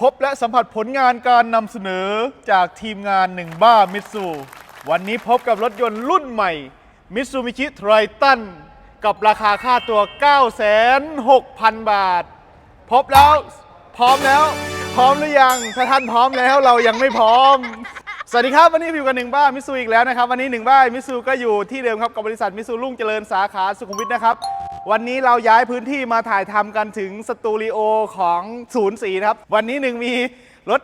พบและสัมผัสผลงานการนำเสนอจากทีมงานหนึ่งบ้ามิตซูวันนี้พบกับรถยนต์รุ่นใหม่มิตซูมิชิไทรตันกับราคาค่าตัว 96,000 บาท พบแล้ว พร้อมแล้ว พร้อมหรือยัง ถ้าท่านพร้อมแล้วเรายังไม่พร้อม สวัสดีครับ วันนี้อยู่กับหนึ่งบ้ามิตซูอีกแล้วนะครับ วันนี้หนึ่งบ้ามิตซูก็อยู่ที่เดิมครับกับบริษัทมิตซูรุ่งเจริญสาขาสุขุมวิทนะครับ วันนี้เราย้ายพื้นที่มาถ่ายทำกันถึงสตูดิโอของศูนย์สีนะครับ วันนี้หนึ่งมีรถ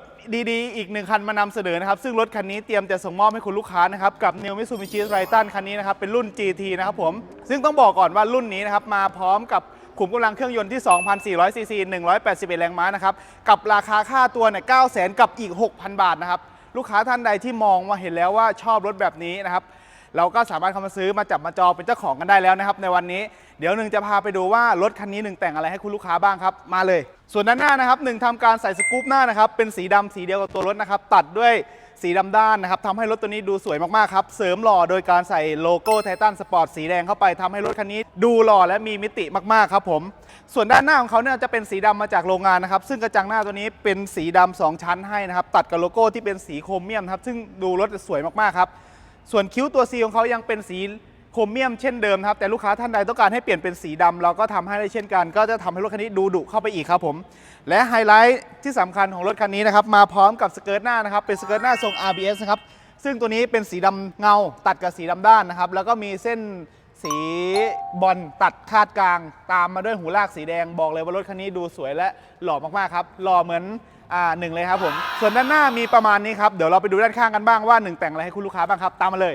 ดีๆ อีกหนึ่งคันมานำเสนอนะครับ ซึ่งรถคันนี้เตรียมจะส่งมอบให้คุณลูกค้านะครับ กับ New Mitsubishi Triton คันนี้นะครับ เป็นรุ่น GT นะครับผม ซึ่งต้องบอกก่อนว่ารุ่นนี้นะครับ มาพร้อมกับขุมกำลังเครื่องยนต์ที่ 2,400 ซีซี 181 แรงม้านะครับ กับราคาค่าตัวเนี่ย900,000 กับอีก 6,000 บาทนะครับ ลูกค้าท่านใดที่มองมาเห็นแล้วว่าชอบรถแบบนี้นะครับ เราก็สามารถเข้ามาซื้อมาจับมาจองเป็นเจ้าของกันได้แล้วนะครับในวันนี้เดี๋ยวหนึ่งจะพาไปดูว่ารถคันนี้หนึ่งแต่งอะไรให้คุณลูกค้าบ้างครับมาเลย ส่วนด้านหน้านะครับหนึ่งทำการใส่สกู๊ปหน้านะครับเป็นสีดำสีเดียวกับตัวรถนะครับตัดด้วยสีดำด้านนะครับทำให้รถตัวนี้ดูสวยมากๆครับเสริมหล่อโดยการใส่โลโก้ไททันสปอร์ตสีแดงเข้าไปทำให้รถคันนี้ดูหล่อและมีมิติมากๆครับผมส่วนด้านหน้าของเขาเนี่ยจะเป็นสีดำมาจากโรงงานนะครับซึ่งกระจังหน้าตัวนี้เป็นสีดำสองชั้นให้นะครับตัดกับโลโก้ที่เป็นสีโครเมียมครับซึ่งดูรถสวยมากๆครับ ส่วนคิ้วตัวซีของเขายังเป็นสีโครเมียมเช่นเดิมครับแต่ลูกค้าท่านใดต้องการให้เปลี่ยนเป็นสีดำเราก็ทำให้ได้เช่นกัน ก็จะทำให้รถคันนี้ดูดุเข้าไปอีกครับผม และไฮไลท์ที่สำคัญของรถคันนี้นะครับมาพร้อมกับสเกิร์ตหน้านะครับเป็นสเกิร์ตหน้าทรง RBS นะครับซึ่งตัวนี้เป็นสีดำเงาตัดกับสีดำด้านนะครับแล้วก็มีเส้นสีบอลตัดคาดกลาง ตามมาด้วยหูลากสีแดงบอกเลยว่ารถคันนี้ดูสวยและหล่อมากๆครับหล่อเหมือน อ่าหนึ่งเลยครับผม ส่วนด้านหน้ามีประมาณนี้ครับ เดี๋ยวเราไปดูด้านข้างกันบ้างว่าหนึ่งแต่งอะไรให้คุณลูกค้าบ้างครับ ตามมาเลย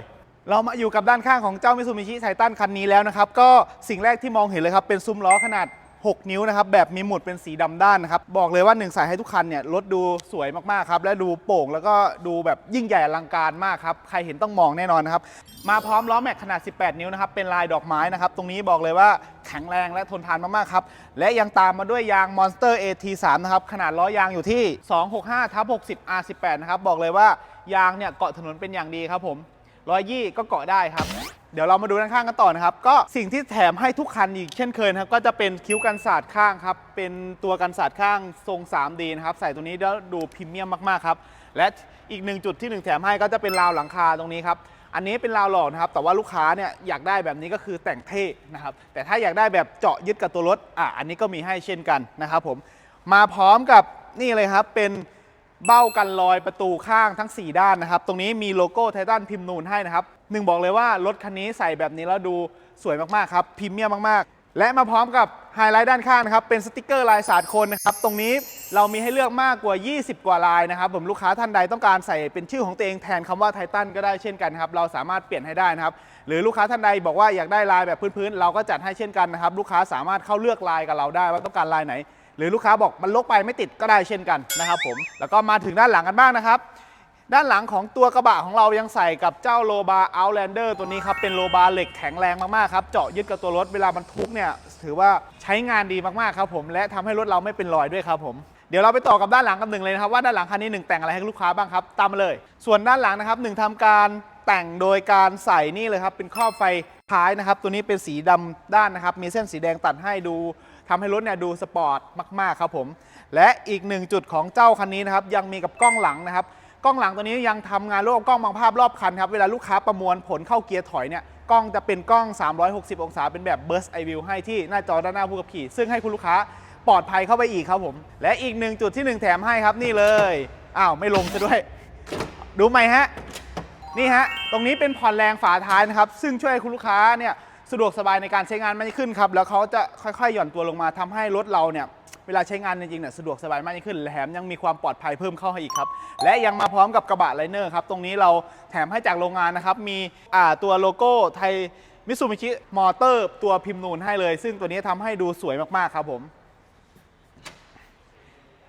เรามาอยู่กับด้านข้างของเจ้ามิซูบิชิไททันคันนี้แล้วนะครับ ก็สิ่งแรกที่มองเห็นเลยครับเป็นซุ้มล้อขนาด 6 นิ้วนะครับแบบมีหมุดเป็นสีดำด้านนะครับบอกเลยว่าหนึ่งสายให้ทุกคันเนี่ยรถดูสวยมากๆครับและดูโป่งแล้วก็ดูแบบยิ่งใหญ่อลังการมากครับใครเห็นต้องมองแน่นอนนะครับมาพร้อมล้อแม็กขนาด 18 นิ้วนะครับเป็นลายดอกไม้นะครับตรงนี้บอกเลยว่าแข็งแรงและทนทานมากๆครับและยังตามมาด้วยยาง Monster AT3 นะครับขนาดล้อยางอยู่ที่ 265ทับ60 R18 นะครับบอกเลยว่ายางเนี่ยเกาะถนนเป็นอย่างดีครับผมร้อยยี่ก็เกาะได้ครับ ดี๋ยวเรามาดูด้านข้างกันต่อนะครับ ก็สิ่งที่แถมให้ทุกคันอีกเช่นเคยครับก็จะเป็นคิ้วกันศาสตร์ข้างครับ เป็นตัวกันศาสตร์ข้างทรง 3D นะครับ ใส่ตัวนี้แล้วดูพรีเมียมมากๆครับ และอีกหนึ่งจุดที่หนึ่งแถมให้ก็จะเป็นราวหลังคาตรงนี้ครับ อันนี้เป็นราวหล่อนะครับ แต่ว่าลูกค้าเนี่ยอยากได้แบบนี้ก็คือแต่งเท่นะครับ แต่ถ้าอยากได้แบบเจาะยึดกับตัวรถ อะ อันนี้ก็มีให้เช่นกันนะครับผม มาพร้อมกับนี่เลยครับ เป็นเบ้ากันรอยประตูข้างทั้ง 4 ด้านนะครับ ตรงนี้มีโลโก้ไททันพิมพ์นูนให้นะครับ หนึ่งบอกเลยว่ารถคันนี้ใส่แบบนี้แล้วดูสวยมากๆครับพรีเมียมมากๆ และมาพร้อมกับไฮไลท์ด้านข้างนะครับเป็นสติกเกอร์ลายสาดคนนะครับตรงนี้เรามีให้เลือกมากกว่า 20 กว่าลายนะครับผมลูกค้าท่านใดต้องการใส่เป็นชื่อของตัวเองแทนคำว่าไททันก็ได้เช่นกันครับเราสามารถเปลี่ยนให้ได้นะครับหรือลูกค้าท่านใดบอกว่าอยากได้ลายแบบพื้นๆเราก็จัดให้เช่นกันนะครับลูกค้าสามารถเข้าเลือกลายกับเราได้ว่าต้องการลายไหน หรือลูกค้าบอกมันลกไปไม่ติดก็ได้เช่นกันนะครับผมแล้วก็มาถึงด้านหลังกันบ้างนะครับ ด้านหลังของตัวกระบะของเรายังใส่กับเจ้าโลบา Outlander ตัวนี้ครับ เป็นโลบาเหล็กแข็งแรงมากๆครับ เจาะยึดกับตัวรถเวลาบรรทุกเนี่ยถือว่าใช้งานดีมากๆครับผม และทำให้รถเราไม่เป็นรอยด้วยครับผม เดี๋ยวเราไปต่อกับด้านหลังกันหนึ่งเลยนะครับว่าด้านหลังคันนี้หนึ่งแต่งอะไรให้ลูกค้าบ้างครับตามมาเลย ส่วนด้านหลังนะครับหนึ่งทำการแต่งโดยการใส่นี่เลยครับเป็นครอบไฟท้ายนะครับ ตัวนี้เป็นสีดำด้านนะครับ มีเส้นสีแดงตัดให้ดูทำให้รถเนี่ยดูสปอร์ตมากๆครับผม และอีกหนึ่งจุดของเจ้าคันนี้นะครับ ยังมีกับกล้องหลังนะครับ กล้องหลังตัวนี้ยังทำงานร่วมกับกล้องบางภาพรอบคันครับ เวลาลูกค้าประมวลผลเข้าเกียร์ถอยเนี่ยกล้องจะเป็นกล้อง 360 องศา เป็นแบบ Burst Eye View ให้ที่หน้าจอด้านหน้าผู้ขับขี่ ซึ่งให้คุณลูกค้าปลอดภัยเข้าไปอีกครับผม และอีกหนึ่งจุดที่หนึ่งแถมให้ครับนี่เลยอ้าวไม่ลงซะด้วย ดูไหมฮะ นี่ฮะ ตรงนี้เป็นผ่อนแรงฝาท้ายนะครับ ซึ่งช่วยให้คุณลูกค้าเนี่ยสะดวกสบายในการใช้งานมากขึ้นครับ แล้วเขาจะค่อยๆ หย่อนตัวลงมาทำให้รถเราเนี่ย เวลาใช้งานจริงๆเนี่ยสะดวกสบายมากยิ่งขึ้นแถมยังมีความปลอดภัยเพิ่มเข้าให้อีกครับ และยังมาพร้อมกับกระบะไลเนอร์ครับ ตรงนี้เราแถมให้จากโรงงานนะครับ มีอ่าตัวโลโก้ไทยมิสูมิชิมอเตอร์ ตัวพิมพ์นูนให้เลย ซึ่งตัวนี้ทำให้ดูสวยมากๆครับผม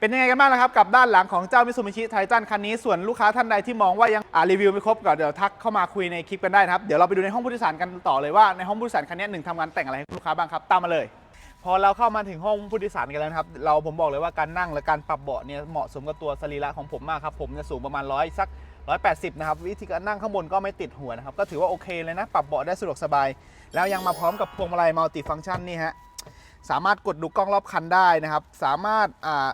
เป็นยังไงกันบ้างนะครับ กับด้านหลังของเจ้ามิซูบิชิไททันคันนี้ ส่วนลูกค้าท่านใดที่มองว่ายังอ่ารีวิวไม่ครบก็เดี๋ยวทักเข้ามาคุยในคลิปกันได้นะครับ เดี๋ยวเราไปดูในห้องผู้โดยสารกันต่อเลยว่าในห้องผู้โดยสารคันนี้หนึ่งทำงานแต่งอะไรให้ลูกค้าบ้างครับ ตามมาเลย พอเราเข้ามาถึงห้องผู้โดยสารกันแล้วนะครับ เราผมบอกเลยว่าการนั่งและการปรับเบาะเนี่ยเหมาะสมกับตัวสรีระของผมมากครับ ผมจะสูงประมาณร้อยสัก180 นะครับ วิธีการนั่งข้างบนก็ไม่ติดหัวนะครับ ก็ถือว่าโอเคเลยนะ ปรับเบาะได้สะดวกสบาย แล้วยังมาพร้อมกับพวงมาลัยมัลติฟังก์ชันนี่ฮะ สามารถกดดูกล้องรอบคันได้นะครับ สามารถอ่า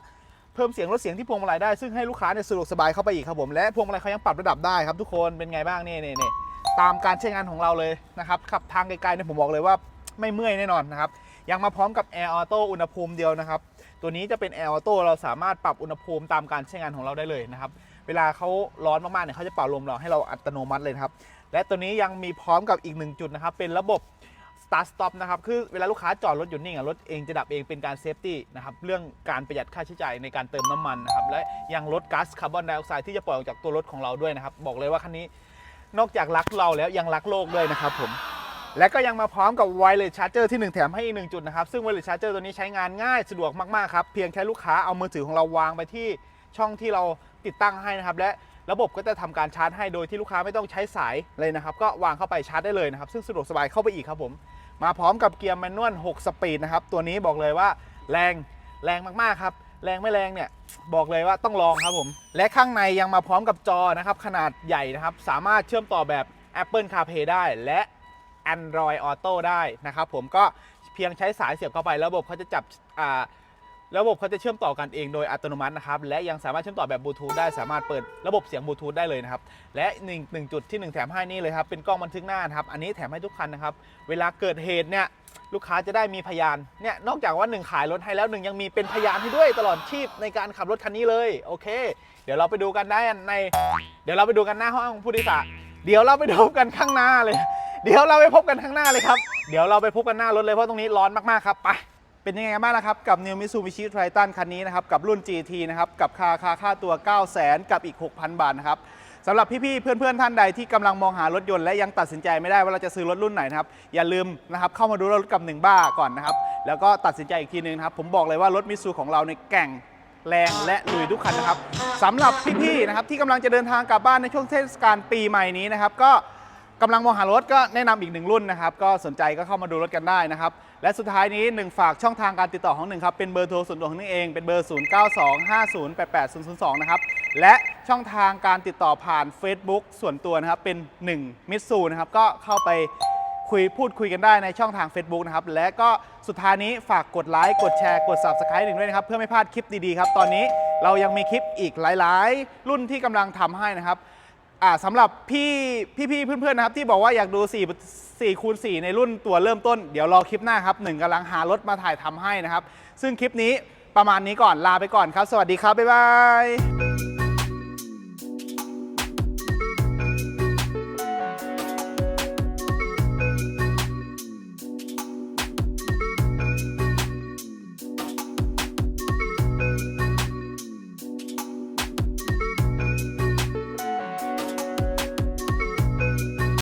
เพิ่มเสียงลดเสียงที่พวงมาลัยได้ ซึ่งให้ลูกค้าเนี่ยสะดวกสบายเข้าไปอีกครับผม และพวงมาลัยเขายังปรับระดับได้ครับทุกคน เป็นไงบ้างนี่นี่นี่ตามการใช้งานของเราเลยนะครับ ขับทางไกลๆเนี่ยผมบอกเลยว่าไม่เมื่อยแน่นอนนะครับ ยังมาพร้อมกับ Air Auto อุณหภูมิเดียวนะครับ ตัวนี้จะเป็น Air Auto เราสามารถปรับอุณหภูมิตามการใช้งานของเราได้เลยนะครับ เวลาเขาร้อนมากๆเนี่ยเขาจะเป่าลมเราให้เราอัตโนมัติเลยครับ และตัวนี้ยังมีพร้อมกับอีกหนึ่งจุดนะครับ เป็นระบบ start stop นะครับ คือเวลาลูกค้าจอดรถอยู่นิ่งรถเองจะดับเองเป็นการเซฟตี้นะครับ เรื่องการประหยัดค่าใช้จ่ายในการเติมน้ำมันนะครับ และยังลดก๊าซคาร์บอนไดออกไซด์ที่จะปล่อยออกจากตัวรถของเราด้วยนะครับ บอกเลยว่าคันนี้นอกจากรักเราแล้วยังรักโลกด้วยนะครับผม และก็ยังมาพร้อมกับ wireless charger ที่ 1 แถมให้อีกหนึ่งจุดนะครับ ซึ่ง wireless charger ตัวนี้ใช้งานง่ายสะดวกมากๆครับ เพียงแค่ลูกค้าเอามือถือของเราวางไปที่ช่องที่เราติดตั้งให้นะครับ และระบบก็จะทำการชาร์จให้โดยที่ลูกค้าไม่ต้องใช้สายเลยนะครับ ก็วางเข้าไปชาร์จได้เลยนะครับ ซึ่งสะดวกสบายเข้าไปอีกครับผม มาพร้อมกับเกียร์แมนนวล 6 สปีดนะครับ ตัวนี้บอกเลยว่าแรงแรงมากๆครับแรงไม่แรงเนี่ยบอกเลยว่าต้องลองครับผม และข้างในยังมาพร้อมกับจอนะครับขนาดใหญ่นะครับ สามารถเชื่อมต่อแบบ Apple CarPlay ได้และ Android Auto ได้นะครับผมก็เพียงใช้สายเสียบเข้าไประบบเขาจะจับอ่าระบบเขาจะเชื่อมต่อกันเองโดยอัตโนมัตินะครับ และยังสามารถเชื่อมต่อแบบบลูทูธได้สามารถเปิดระบบเสียงบลูทูธได้เลยนะครับ และหนึ่งจุดที่ 1 แถมให้นี่เลยครับ เป็นกล้องบันทึกหน้านะครับ อันนี้แถมให้ทุกคันนะครับ เวลาเกิดเหตุเนี่ยลูกค้าจะได้มีพยานเนี่ยนอกจากว่าหนึ่งขายรถให้แล้วหนึ่งยังมีเป็นพยานให้ด้วยตลอดชีพในการขับรถคันนี้เลยโอเค เดี๋ยวเราไปดูกันได้ใน เดี๋ยวเราไปดูกันหน้าห้องผู้โดยสารเดี๋ยวเราไปดูกันข้างหน้าเลย เดี๋ยวเราไปพบกันข้างหน้าเลยครับ เดี๋ยวเราไปพบกันหน้ารถเลยเพราะตรงนี้ร้อนมากๆครับไปเป็นยังไงบ้างนะครับ กับ New Mitsubishi Triton คันนี้นะครับ กับรุ่น GT นะครับ กับค่าค่าค่าตัว9 0 0 0 0 0 กับอีก 6,000 บาทนะครับสำหรับพี่ๆ เพื่อนๆ ท่านใดที่กำลังมองหารถยนต์และยังตัดสินใจไม่ได้ว่าเราจะซื้อรถรุ่นไหนนะครับ อย่าลืมนะครับเข้ามาดูรถกับหนึ่งบ้าก่อนนะครับ แล้วก็ตัดสินใจอีกทีนึงนครับ ผมบอกเลยว่ารถมิสูของเราในแก่งแรงและลุยทุกคันนะครับสำหรับพี่ๆนะครับที่กำลังจะเดินทางกลับบ้านในช่วงเทศกาลปีใหม่นี้นะครับก็ กำลังมองหารถก็แนะนำอีกหนึ่งรุ่นนะครับ ก็สนใจก็เข้ามาดูรถกันได้นะครับ และสุดท้ายนี้หนึ่งฝากช่องทางการติดต่อของหนึ่งครับเป็นเบอร์โทรส่วนตัวของหนึ่งเองเป็นเบอร์ 0925088002 นะครับ และช่องทางการติดต่อผ่าน Facebook ส่วนตัวนะครับเป็น1มิตซูนะครับก็เข้าไปคุยพูดคุยกันได้ในช่องทาง Facebook นะครับ และก็สุดท้ายนี้ฝากกดไลค์กดแชร์กด Subscribe หนึ่งด้วยนะครับ เพื่อไม่พลาดคลิปดีๆครับ ตอนนี้เรายังมีคลิปอีกหลาย ๆ รุ่นที่กำลังทำให้นะครับ อ่าสำหรับพี่พี่ๆเพื่อนๆนะครับ ที่บอกว่าอยากดู4 4คูณ4ในรุ่นตัวเริ่มต้นเดี๋ยวรอคลิปหน้าครับหนึ่งกำลังหารถมาถ่ายทำให้นะครับ ซึ่งคลิปนี้ประมาณนี้ก่อนลาไปก่อนครับ สวัสดีครับ บ๊ายบาย